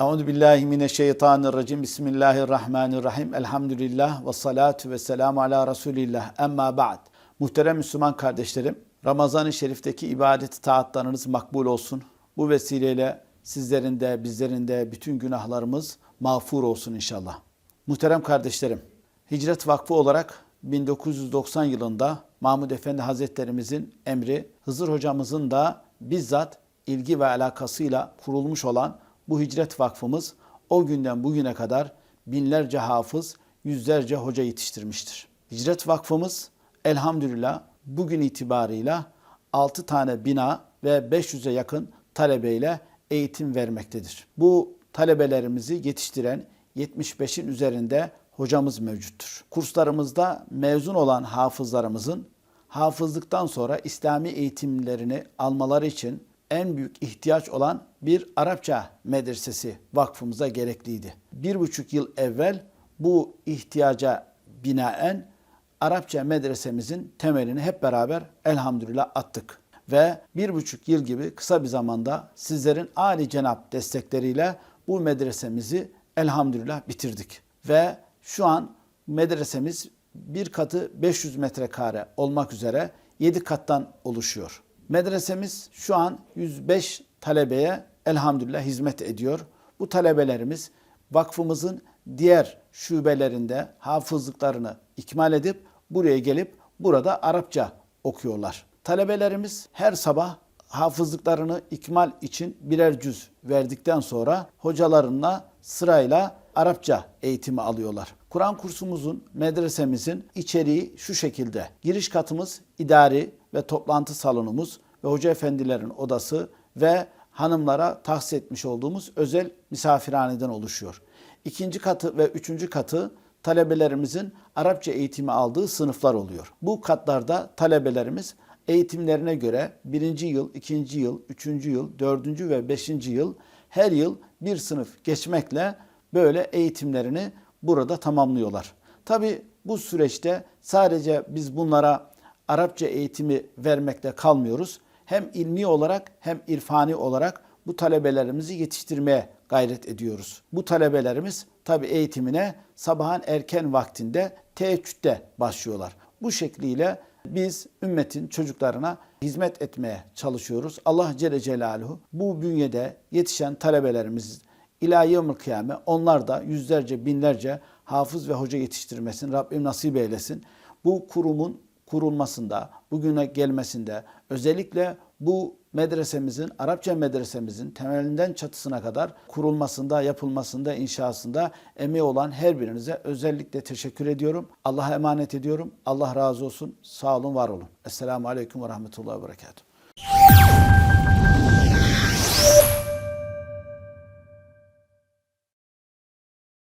Euzu billahi mineşşeytanirracim. Bismillahirrahmanirrahim. Elhamdülillah ve salatu ve selamu ala Resulillah. Emma ba'd. Muhterem Müslüman kardeşlerim, Ramazan-ı Şerif'teki ibadet taatlarınız makbul olsun. Bu vesileyle sizlerin de bizlerin de bütün günahlarımız mağfur olsun inşallah. Muhterem kardeşlerim, Hicret Vakfı olarak 1990 yılında Mahmud Efendi Hazretlerimizin emri, Hızır hocamızın da bizzat ilgi ve alakasıyla kurulmuş olan bu Hicret Vakfımız o günden bugüne kadar binlerce hafız, yüzlerce hoca yetiştirmiştir. Hicret Vakfımız elhamdülillah bugün itibarıyla 6 tane bina ve 500'e yakın talebeyle eğitim vermektedir. Bu talebelerimizi yetiştiren 75'in üzerinde hocamız mevcuttur. Kurslarımızda mezun olan hafızlarımızın hafızlıktan sonra İslami eğitimlerini almaları için en büyük ihtiyaç olan bir Arapça medresesi vakfımıza gerekliydi. Bir buçuk yıl evvel bu ihtiyaca binaen Arapça medresemizin temelini hep beraber elhamdülillah attık. Ve bir buçuk yıl gibi kısa bir zamanda sizlerin âli cenap destekleriyle bu medresemizi elhamdülillah bitirdik. Ve şu an medresemiz bir katı 500 metrekare olmak üzere 7 kattan oluşuyor. Medresemiz şu an 105 talebeye elhamdülillah hizmet ediyor. Bu talebelerimiz vakfımızın diğer şubelerinde hafızlıklarını ikmal edip buraya gelip burada Arapça okuyorlar. Talebelerimiz her sabah hafızlıklarını ikmal için birer cüz verdikten sonra hocalarına sırayla Arapça eğitimi alıyorlar. Kur'an kursumuzun, medresemizin içeriği şu şekilde. Giriş katımız idari ve toplantı salonumuz ve hoca efendilerin odası ve hanımlara tahsis etmiş olduğumuz özel misafirhaneden oluşuyor. İkinci katı ve üçüncü katı talebelerimizin Arapça eğitimi aldığı sınıflar oluyor. Bu katlarda talebelerimiz eğitimlerine göre birinci yıl, ikinci yıl, üçüncü yıl, dördüncü ve beşinci yıl her yıl bir sınıf geçmekle böyle eğitimlerini burada tamamlıyorlar. Tabi bu süreçte sadece biz bunlara Arapça eğitimi vermekle kalmıyoruz. Hem ilmi olarak hem irfani olarak bu talebelerimizi yetiştirmeye gayret ediyoruz. Bu talebelerimiz tabi eğitimine sabahın erken vaktinde teheccüde başlıyorlar. Bu şekliyle biz ümmetin çocuklarına hizmet etmeye çalışıyoruz. Allah Celle Celaluhu bu bünyede yetişen talebelerimiz ilahi yevmil kıyame onlar da yüzlerce binlerce hafız ve hoca yetiştirmesin. Rabbim nasip eylesin. Bu kurumun kurulmasında, bugüne gelmesinde özellikle bu medresemizin, Arapça medresemizin temelinden çatısına kadar kurulmasında, yapılmasında, inşasında emeği olan her birinize özellikle teşekkür ediyorum. Allah'a emanet ediyorum. Allah razı olsun. Sağ olun, var olun. Esselamu Aleyküm ve Rahmetullahi ve Berekatuhu.